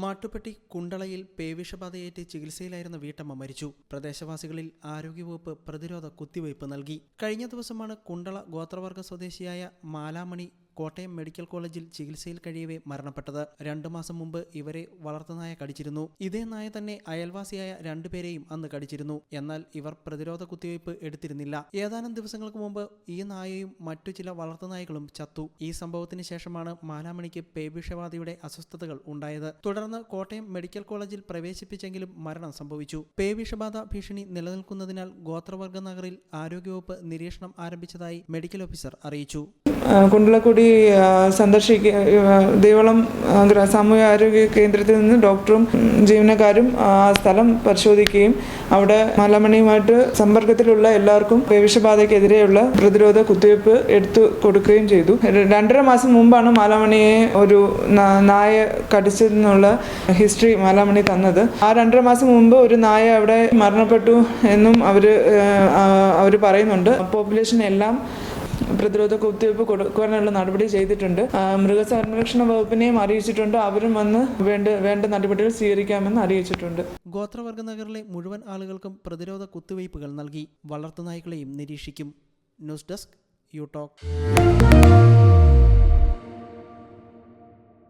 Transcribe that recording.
മാട്ടുപ്പെട്ടി കുണ്ടളയിൽ പേവിഷബാധയേറ്റ് ചികിത്സയിലായിരുന്ന വീട്ടമ്മ മരിച്ചു. പ്രദേശവാസികളിൽ ആരോഗ്യവകുപ്പ് പ്രതിരോധ കുത്തിവയ്പ് നൽകി. കഴിഞ്ഞ ദിവസമാണ് കുണ്ടള ഗോത്രവർഗ സ്വദേശിയായ മാലാമണി കോട്ടയം മെഡിക്കൽ കോളേജിൽ ചികിത്സയിൽ കഴിയവേ മരണപ്പെട്ടത്. രണ്ടു മാസം മുമ്പ് ഇവരെ വളർത്തുനായ കടിച്ചിരുന്നു. ഇതേ നായ തന്നെ അയൽവാസിയായ രണ്ടുപേരെയും അന്ന് കടിച്ചിരുന്നു. എന്നാൽ ഇവർ പ്രതിരോധ കുത്തിവയ്പ് എടുത്തിരുന്നില്ല. ഏതാനും ദിവസങ്ങൾക്ക് മുമ്പ് ഈ നായയും മറ്റു ചില വളർത്തുനായകളും ചത്തു. ഈ സംഭവത്തിന് ശേഷമാണ് മാലാമണിക്ക് പേവിഷവാദിയുടെ അസ്വസ്ഥതകൾ ഉണ്ടായത്. തുടർന്ന് കോട്ടയം മെഡിക്കൽ കോളേജിൽ പ്രവേശിപ്പിച്ചെങ്കിലും മരണം സംഭവിച്ചു. പേവിഷബാധ ഭീഷണി നിലനിൽക്കുന്നതിനാൽ ഗോത്രവർഗ നഗറിൽ ആരോഗ്യവകുപ്പ് നിരീക്ഷണം ആരംഭിച്ചതായി മെഡിക്കൽ ഓഫീസർ അറിയിച്ചു. ആ, സന്ദർശിക്കുക സന്ദർശിക്ക ദേവളം സാമൂഹ്യ ആരോഗ്യ കേന്ദ്രത്തിൽ നിന്ന് ഡോക്ടറും ജീവനക്കാരും ആ സ്ഥലം പരിശോധിക്കുകയും അവിടെ മലമണിയുമായിട്ട് സമ്പർക്കത്തിലുള്ള എല്ലാവർക്കും വിഷബാധയ്ക്കെതിരെയുള്ള പ്രതിരോധ കുത്തിവയ്പ്പ് എടുത്തു കൊടുക്കുകയും ചെയ്തു. രണ്ടര മാസം മുമ്പാണ് മാലാമണിയെ ഒരു നായ കടിച്ചതെന്നുള്ള ഹിസ്റ്ററി മാലാമണി തന്നത്. ആ രണ്ടര മാസം മുമ്പ് ഒരു നായ അവിടെ മരണപ്പെട്ടു എന്നും അവർ അവർ പറയുന്നുണ്ട്. പോപ്പുലേഷൻ എല്ലാം പ്രതിരോധ കുത്തിവയ്പ് കൊടുക്കുവാനുള്ള നടപടി ചെയ്തിട്ടുണ്ട്. മൃഗസംരക്ഷണ വകുപ്പിനെയും അറിയിച്ചിട്ടുണ്ട്. അവരും വന്ന് വേണ്ട വേണ്ട നടപടികൾ സ്വീകരിക്കാമെന്ന് അറിയിച്ചിട്ടുണ്ട്. ഗോത്രവർഗ നഗറിലെ മുഴുവൻ ആളുകൾക്കും പ്രതിരോധ കുത്തിവയ്പ്പുകൾ നൽകി വളർത്തുനായ്ക്കളെയും നിരീക്ഷിക്കും. News desk you talk